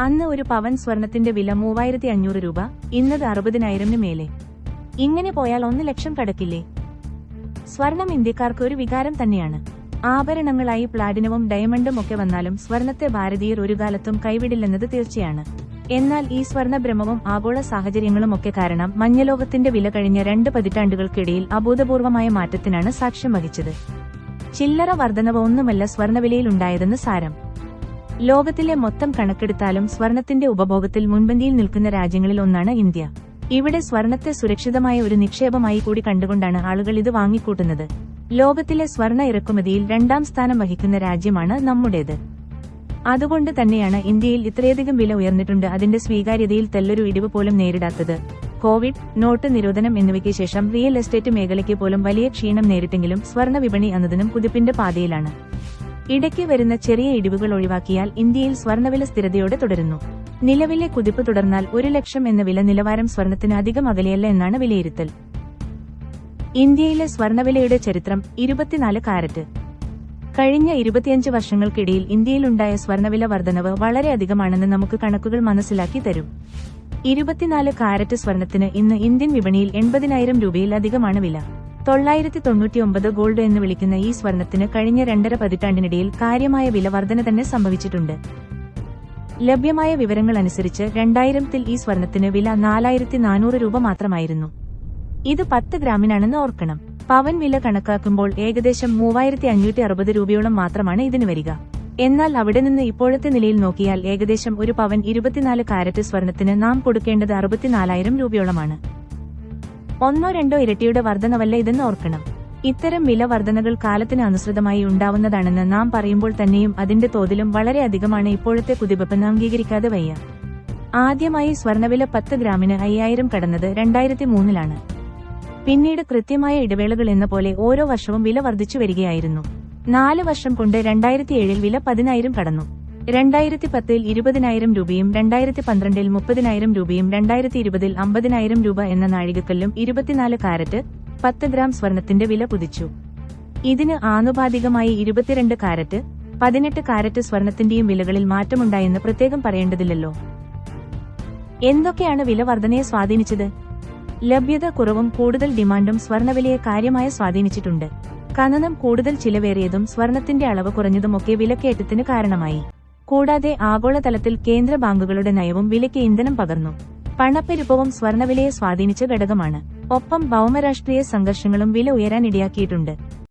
അന്ന് ഒരു പവൻ സ്വർണത്തിന്റെ വില മൂവായിരത്തി അഞ്ഞൂറ് രൂപ ഇന്നത് അറുപതിനായിരമിന് മേലെ. ഇങ്ങനെ പോയാൽ ഒന്ന് ലക്ഷം കടക്കില്ലേ? സ്വർണം ഇന്ത്യക്കാർക്ക് ഒരു വികാരം തന്നെയാണ്. ആഭരണങ്ങളായി പ്ലാറ്റിനവും ഡയമണ്ടും ഒക്കെ വന്നാലും സ്വർണത്തെ ഭാരതീയർ ഒരു കാലത്തും കൈവിടില്ലെന്നത് തീർച്ചയാണ്. എന്നാൽ ഈ സ്വർണഭ്രമവും ആഗോള സാഹചര്യങ്ങളും ഒക്കെ കാരണം മഞ്ഞലോകത്തിന്റെ വില കഴിഞ്ഞ രണ്ട് പതിറ്റാണ്ടുകൾക്കിടയിൽ അഭൂതപൂർവമായ മാറ്റത്തിനാണ് സാക്ഷ്യം വഹിച്ചത്. ചില്ലറ വർധനവ് ഒന്നുമല്ല സ്വർണവിലയിൽ ഉണ്ടായതെന്ന് സാരം. ലോകത്തിലെ മൊത്തം കണക്കെടുത്താലും സ്വർണത്തിന്റെ ഉപഭോഗത്തിൽ മുൻപന്തിയിൽ നിൽക്കുന്ന രാജ്യങ്ങളിൽ ഒന്നാണ് ഇന്ത്യ. ഇവിടെ സ്വർണത്തെ സുരക്ഷിതമായ ഒരു നിക്ഷേപമായി കൂടി കണ്ടുകൊണ്ടാണ് ആളുകൾ ഇത് വാങ്ങിക്കൂട്ടുന്നത്. ലോകത്തിലെ സ്വർണ ഇറക്കുമതിയിൽ രണ്ടാം സ്ഥാനം വഹിക്കുന്ന രാജ്യമാണ് നമ്മുടേത്. അതുകൊണ്ട് തന്നെയാണ് ഇന്ത്യയിൽ ഇത്രയധികം വില ഉയർന്നിട്ടുണ്ട് അതിന്റെ സ്വീകാര്യതയിൽ തെല്ലൊരു ഇടിവ് പോലും നേരിടാത്തത്. കോവിഡ് നോട്ട് നിരോധനം എന്നിവയ്ക്ക് ശേഷം റിയൽ എസ്റ്റേറ്റ് മേഖലയ്ക്ക് പോലും വലിയ ക്ഷീണം നേരിട്ടെങ്കിലും സ്വർണ വിപണി എന്നതിനും കുതിപ്പിന്റെ പാതയിലാണ്. ഇടയ്ക്ക് വരുന്ന ചെറിയ ഇടിവുകൾ ഒഴിവാക്കിയാൽ ഇന്ത്യയിൽ സ്വർണവില സ്ഥിരതയോടെ തുടരുന്നു. നിലവിലെ കുതിപ്പ് തുടർന്നാൽ ഒരു ലക്ഷം എന്ന വില നിലവാരം സ്വർണത്തിന് അധികം അകലെയല്ല എന്നാണ് വിലയിരുത്തൽ. ഇന്ത്യയിലെ സ്വർണവിലയുടെ ചരിത്രം ഇരുപത്തിനാല് കാരറ്റ്. കഴിഞ്ഞ ഇരുപത്തിയഞ്ച് വർഷങ്ങൾക്കിടയിൽ ഇന്ത്യയിലുണ്ടായ സ്വർണവില വർധനവ് വളരെയധികമാണെന്ന് നമുക്ക് കണക്കുകൾ മനസ്സിലാക്കി തരും. ഇരുപത്തിനാല് കാരറ്റ് സ്വർണത്തിന് ഇന്ന് ഇന്ത്യൻ വിപണിയിൽ എൺപതിനായിരം രൂപയിൽ അധികമാണ് വില. തൊള്ളായിരത്തി തൊണ്ണൂറ്റിയൊമ്പത് ഗോൾഡ് എന്ന് വിളിക്കുന്ന ഈ സ്വർണത്തിന് കഴിഞ്ഞ രണ്ടര പതിറ്റാണ്ടിനിടയിൽ കാര്യമായ വില വർധന തന്നെ സംഭവിച്ചിട്ടുണ്ട്. ലഭ്യമായ വിവരങ്ങൾ അനുസരിച്ച് രണ്ടായിരത്തിൽ ഈ സ്വർണത്തിന് വില നാലായിരത്തി നാനൂറ് രൂപ മാത്രമായിരുന്നു. ഇത് പത്ത് ഗ്രാമിനാണെന്ന് ഓർക്കണം. പവൻ വില കണക്കാക്കുമ്പോൾ ഏകദേശം മൂവായിരത്തി അഞ്ഞൂറ്റി അറുപത് രൂപയോളം മാത്രമാണ് ഇതിന് വരിക. എന്നാൽ അവിടെ നിന്ന് ഇപ്പോഴത്തെ നിലയിൽ നോക്കിയാൽ ഏകദേശം ഒരു പവൻ ഇരുപത്തിനാല് കാരറ്റ് സ്വർണത്തിന് നാം കൊടുക്കേണ്ടത് അറുപത്തിനാലായിരം രൂപയോളമാണ്. ഒന്നോ രണ്ടോ ഇരട്ടിയുടെ വർധനവല്ല ഇതെന്ന് ഓർക്കണം. ഇത്തരം വില വർധനകൾ കാലത്തിന് അനുസൃതമായി ഉണ്ടാവുന്നതാണെന്ന് നാം പറയുമ്പോൾ തന്നെയും അതിന്റെ തോതിലും വളരെയധികമാണ് ഇപ്പോഴത്തെ കുതിവെപ്പെന്ന് അംഗീകരിക്കാതെ വയ്യ. ആദ്യമായി സ്വർണവില പത്ത് ഗ്രാമിന് അയ്യായിരം കടന്നത് രണ്ടായിരത്തി മൂന്നിലാണ് പിന്നീട് കൃത്യമായ ഇടവേളകൾ എന്ന പോലെ ഓരോ വർഷവും വില വർദ്ധിച്ചു വരികയായിരുന്നു. നാല് വർഷം കൊണ്ട് രണ്ടായിരത്തി ഏഴിൽ വില പതിനായിരം കടന്നു. രണ്ടായിരത്തി പത്തിൽ ഇരുപതിനായിരം രൂപയും രണ്ടായിരത്തി പന്ത്രണ്ടിൽ മുപ്പതിനായിരം രൂപയും രണ്ടായിരത്തി ഇരുപതിൽ അമ്പതിനായിരം രൂപ എന്ന നാഴികക്കല്ലും ഇരുപത്തിനാല് കാരറ്റ് പത്ത് ഗ്രാം സ്വർണത്തിന്റെ വില കുതിച്ചു. ഇതിന് ആനുപാതികമായി ഇരുപത്തിരണ്ട് കാരറ്റ് പതിനെട്ട് കാരറ്റ് സ്വർണത്തിന്റെയും വിലകളിൽ മാറ്റമുണ്ടായെന്ന് പ്രത്യേകം പറയേണ്ടതില്ലല്ലോ. എന്തൊക്കെയാണ് വില വർധനയെ സ്വാധീനിച്ചത്? ലഭ്യത കുറവും കൂടുതൽ ഡിമാൻഡും സ്വർണവിലയെ കാര്യമായ സ്വാധീനിച്ചിട്ടുണ്ട്. കനനം കൂടുതൽ ചിലവേറിയതും സ്വർണത്തിന്റെ അളവ് കുറഞ്ഞതുമൊക്കെ വിലക്കയറ്റത്തിന് കാരണമായി. കൂടാതെ ആഗോളതലത്തിൽ കേന്ദ്ര ബാങ്കുകളുടെ നയവും വിലയ്ക്ക് ഇന്ധനം പകർന്നു. പണപ്പെരുപ്പവും സ്വർണവിലയെ സ്വാധീനിച്ച ഘടകമാണ്. ഒപ്പം ഭൗമരാഷ്ട്രീയ സംഘർഷങ്ങളും വില ഉയരാനിടയാക്കിയിട്ടുണ്ട്.